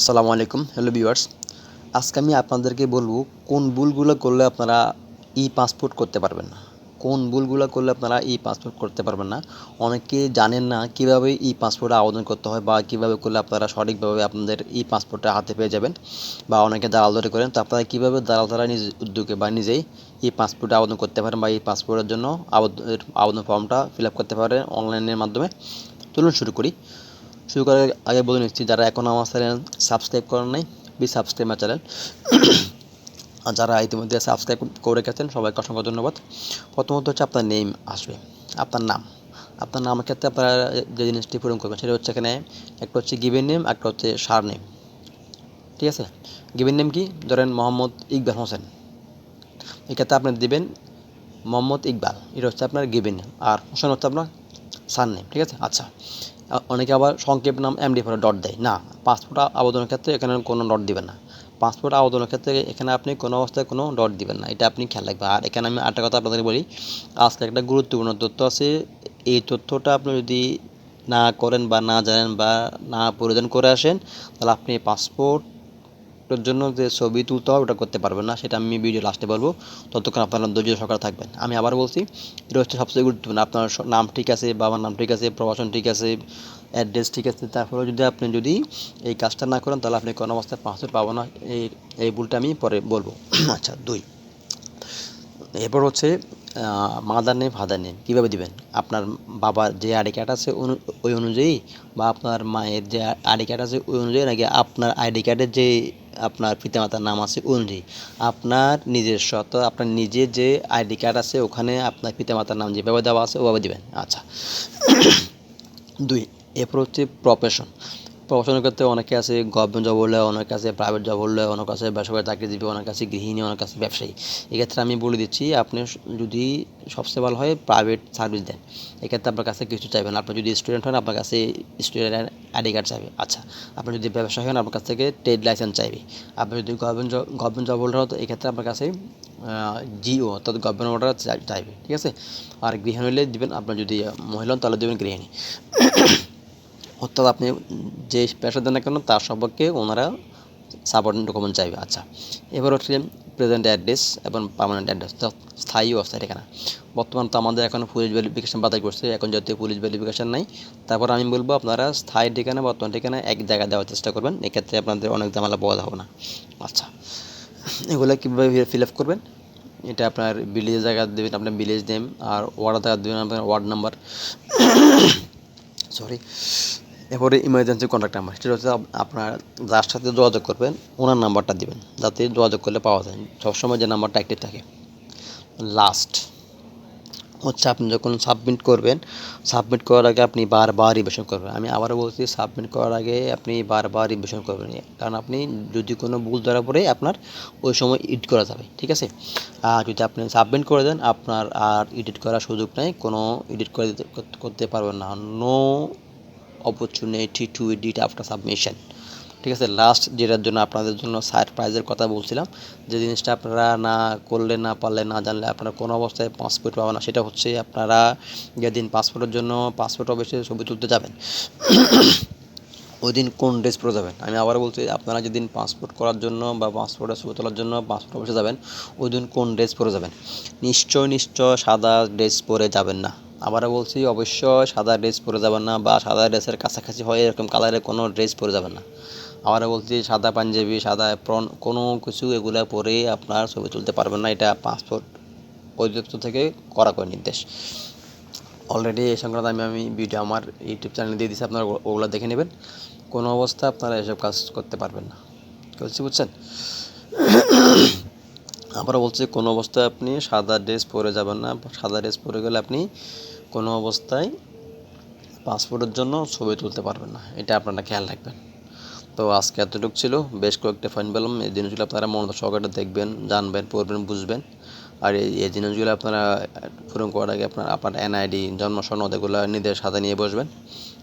আসসালামু আলাইকুম, hello viewers. আজকে আমি আপনাদেরকে বলব কোন ভুলগুলো করলে আপনারা ই পাসপোর্ট করতে পারবেন না। কোন ভুলগুলো করলে আপনারা ই পাসপোর্ট করতে পারবেন না। অনেকে জানেন না কীভাবে ই পাসপোর্টে আবেদন করতে হয় বা কীভাবে করলে আপনারা সঠিকভাবে আপনাদের ই পাসপোর্টটা হাতে পেয়ে যাবেন বা অনেকে দালাল ধরে করেন। তো আপনারা কীভাবে দালাল ধরা নিজ উদ্যোগে বা নিজেই ই পাসপোর্টে আবেদন করতে পারেন বা এই পাসপোর্টের জন্য আবেদন আবেদন ফর্মটা ফিল আপ করতে পারেন অনলাইনের মাধ্যমে? চলুন শুরু করি। শুরু করার আগে বলে নিচ্ছি, যারা এখনও আমার চ্যানেল সাবস্ক্রাইব করেন নাই প্লিজ সাবস্ক্রাইব মাই চ্যানেল আর যারা ইতিমধ্যে সাবস্ক্রাইব করে গেছেন সবাইকে অসংখ্য ধন্যবাদ। প্রথমত হচ্ছে আপনার নেম আসবে, আপনার নাম। আপনার নামের ক্ষেত্রে আপনারা যে জিনিসটি পূরণ করবেন, সেটা হচ্ছে এখানে একটা হচ্ছে গিভেন নেম একটা হচ্ছে সার নেম ঠিক আছে? গিভেন নেম কি? ধরেন মোহাম্মদ ইকবাল হোসেন। এক্ষেত্রে আপনি দেবেন মোহাম্মদ ইকবাল। এটা হচ্ছে আপনার গিভেন নেম আর হোসেন হচ্ছে আপনার সার নেম ঠিক আছে? আচ্ছা। অনেকে আবার সংক্ষেপ নাম এমডি ফোরে ডট দেয়। না পাসপোর্ট আবেদনের ক্ষেত্রে এখানে কোনো ডট দিবেন না। পাসপোর্ট আবেদনের ক্ষেত্রে এখানে আপনি কোনো অবস্থায় কোনো ডট দিবেন না। এটা আপনি খেয়াল রাখবেন। আর এখানে আমি আরেকটা কথা আপনাদের বলি, আজকে একটা গুরুত্বপূর্ণ তথ্য আছে। এই তথ্যটা আপনি যদি না করেন বা না জানেন বা না পরিধান করে আসেন, তাহলে আপনি পাসপোর্ট এর জন্য যে ছবি তুলতে হবে, ওটা করতে পারবেন না। সেটা আমি ভিডিও লাস্টে বলব। ততক্ষণ আপনারা ধৈর্য সহকারে থাকবেন। আমি আবার বলছি, এটা হচ্ছে সবচেয়ে গুরুত্বপূর্ণ। আপনার নাম ঠিক আছে, বাবার নাম ঠিক আছে, প্রবাসন ঠিক আছে অ্যাড্রেস ঠিক আছে তারপরে যদি আপনি যদি এই কাজটা না করেন, তাহলে আপনি কোনো অবস্থায় পাসপোর্ট পাবো না। এই এই ভুলটা আমি পরে বলব। আচ্ছা দুই। এরপর হচ্ছে মাদার নেম ফাদার নেম কীভাবে দিবেন? আপনার বাবার যে আইডি কার্ড আছে ওই অনুযায়ী বা আপনার মায়ের যে আইডি কার্ড আছে, ওই অনুযায়ী নাকি আপনার আইডি কার্ডের যে আপনার পিতামাতার নাম আছে অনরি আপনার নিজের শত, আপনার নিজের যে আইডি কার্ড আছে, ওখানে আপনার পিতামাতার নাম যেভাবে দেওয়া আছে, ওভাবে দেবেন। আচ্ছা। দুই এরপর হচ্ছে প্রফেশন প্রফেশনের ক্ষেত্রে অনেকে আছে গভর্নমেন্ট জব হলে, অনেকে আছে প্রাইভেট জব হলে, অনেক আছে বেসরকারি চাকরিজীবী অনেক আছে গৃহিণী, অনেক আছে ব্যবসায়ী। এক্ষেত্রে আমি বলে দিচ্ছি, আপনি যদি সবচেয়ে ভালো হয় প্রাইভেট সার্ভিস দেন। এক্ষেত্রে আপনার কাছে কিছু চাইবেন আপনি যদি স্টুডেন্ট হন, আপনার কাছে স্টুডেন্ট আইডি কার্ড চাইবে। আচ্ছা আপনি যদি ব্যবসায়ী হন, আপনার কাছ থেকে ট্রেড লাইসেন্স চাইবে। আপনি যদি government job government job holder হন এক্ষেত্রে আপনার কাছে জিও অর্থাৎ গভর্নমেন্ট অর্ডার চাইবে। ঠিক আছে? আর গৃহিণী হলে দেবেন আপনার যদি মহিলা হন, তাহলে দেবেন গৃহিণী। অর্থাৎ আপনি যে পেশা দেন না কেন, তার সম্পর্কে ওনারা সাপোর্ট ডকুমেন্ট চাইবে। আচ্ছা এবার হচ্ছে প্রেজেন্ট অ্যাড্রেস এবং পার্মানেন্ট অ্যাড্রেস স্থায়ী অস্থায়ী ঠিকানা বর্তমান তো আমাদের এখন পুলিশ ভেরিফিকেশন বাতিল করছে, এখন যাতে পুলিশ ভেরিফিকেশন নাই, তারপর আমি বলব আপনারা স্থায়ী ঠিকানা, বর্তমান ঠিকানা এক জায়গায় দেওয়ার চেষ্টা করবেন, এক্ষেত্রে আপনাদের অনেক ঝামেলা পাওয়া হবে না। আচ্ছা এগুলো কীভাবে ফিল আপ করবেন? এটা আপনার ভিলেজের জায়গা দেবেন, আপনার ভিলেজ নেম আর ওয়ার্ড জায়গা দেবেন, আপনার ওয়ার্ড নাম্বার সরি এরপরে ইমার্জেন্সি কন্ট্যাক্ট নাম্বার সেটা হচ্ছে আপনার যার সাথে যোগাযোগ করবেন, ওনার নাম্বারটা দেবেন, যাতে যোগাযোগ করলে পাওয়া যায়। সবসময় যে নাম্বারটা অ্যাক্টিভ থাকে। লাস্ট হচ্ছে আপনি যখন সাবমিট করবেন সাবমিট করার আগে আপনি বারবার রিভিশন করবেন। আমি আবারও বলছি সাবমিট করার আগে আপনি বারবার রিভিশন করবেন। কারণ আপনি যদি কোনো ভুল ধরা পড়ে আপনার ওই সময় এডিট করা যাবে, ঠিক আছে? আর যদি আপনি সাবমিট করে দেন, আপনার আর এডিট করার সুযোগ নেই, কোনো এডিট করে করতে পারবেন না। No opportunity to edit after submission ঠিক আছে লাস্ট যেটার জন্য আপনাদের জন্য সারপ্রাইজের কথা বলছিলাম, যে জিনিসটা আপনারা না করলে না পারলে না জানলে আপনারা কোনো অবস্থায় পাসপোর্ট পাবেন না, সেটা হচ্ছে আপনারা যেদিন পাসপোর্টের জন্য পাসপোর্ট অফিসে ছবি তুলতে যাবেন ওই দিন কোন ড্রেস পরে যাবেন। আমি আবার বলছি, আপনারা যেদিন পাসপোর্ট করার জন্য বা পাসপোর্টের ছবি তোলার জন্য পাসপোর্ট অফিসে যাবেন ওই দিন কোন ড্রেস পরে যাবেন। নিশ্চয় নিশ্চয় সাদা ড্রেস পরে যাবেন না। আবারও বলছি অবশ্যই সাদা ড্রেস পরে যাবেন না বা সাদা ড্রেসের কাছাকাছি হয় এরকম কালারের কোনো ড্রেস পরে যাবেন না। আবারও বলছি, সাদা পাঞ্জাবি, সাদা প্রন কোনো কিছু এগুলো পরে আপনার ছবি তুলতে পারবেন না। এটা পাসপোর্ট অধিদপ্তর থেকে করা করে নির্দেশ। অলরেডি এই সংক্রান্ত আমি আমি ভিডিও আমার ইউটিউব চ্যানেলে দিয়ে দিচ্ছি আপনারা ওগুলো দেখে নেবেন। কোনো অবস্থা আপনারা এসব কাজ করতে পারবেন না। বলছি, বুঝছেন? আবারও বলছি, কোনো অবস্থায় আপনি সাদা ড্রেস পরে যাবেন না। সাদা ড্রেস পরে গেলে আপনি কোনো অবস্থায় পাসপোর্টের জন্য ছবি তুলতে পারবেন না। এটা আপনারা খেয়াল রাখবেন। তো আজকে এতটুকু ছিল। বেশ কয়েকটা ফাইন পেলাম। এই জিনিসগুলো আপনারা মনোযোগ সহকারে দেখবেন, জানবেন, পড়বেন, বুঝবেন। আর এই এই জিনিসগুলো আপনারা পূরণ করার আগে আপনার আপনার এনআইডি জন্ম সনদ এগুলো নিজের সাথে নিয়ে বসবেন।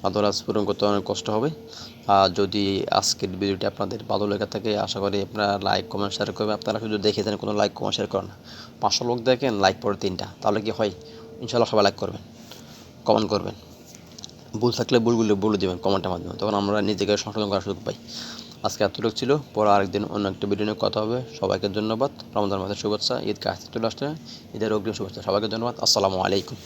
আদারওয়াইজ পূরণ করতে অনেক কষ্ট হবে। আর যদি আজকের ভিডিওটি আপনাদের ভালো লেগে থাকে, আশা করি আপনারা লাইক কমেন্ট শেয়ার করবেন। আপনারা শুধু দেখে দেন কোনো লাইক কমেন্ট শেয়ার করেন না। পাঁচশো লোক দেখেন লাইক পড়ে তিনটা। তাহলে কি হয়? ইনশাল্লাহ সবাই লাইক করবেন কমেন্ট করবেন। ভুল থাকলে ভুলগুলো বলে দেবেন কমেন্টের মাধ্যমে। তখন আমরা নিজেকে সংশোধন করার সুযোগ পাই। আজকে এতটুকু ছিল। পরে আরেকদিন অন্য একটা ভিডিও নিয়ে কথা হবে। সবাইকে ধন্যবাদ। রমজান মাসের শুভেচ্ছা। ঈদ কাছে চলে আসছে ঈদের অগ্রিম শুভেচ্ছা। সবাইকে ধন্যবাদ। আসসালামু আলাইকুম।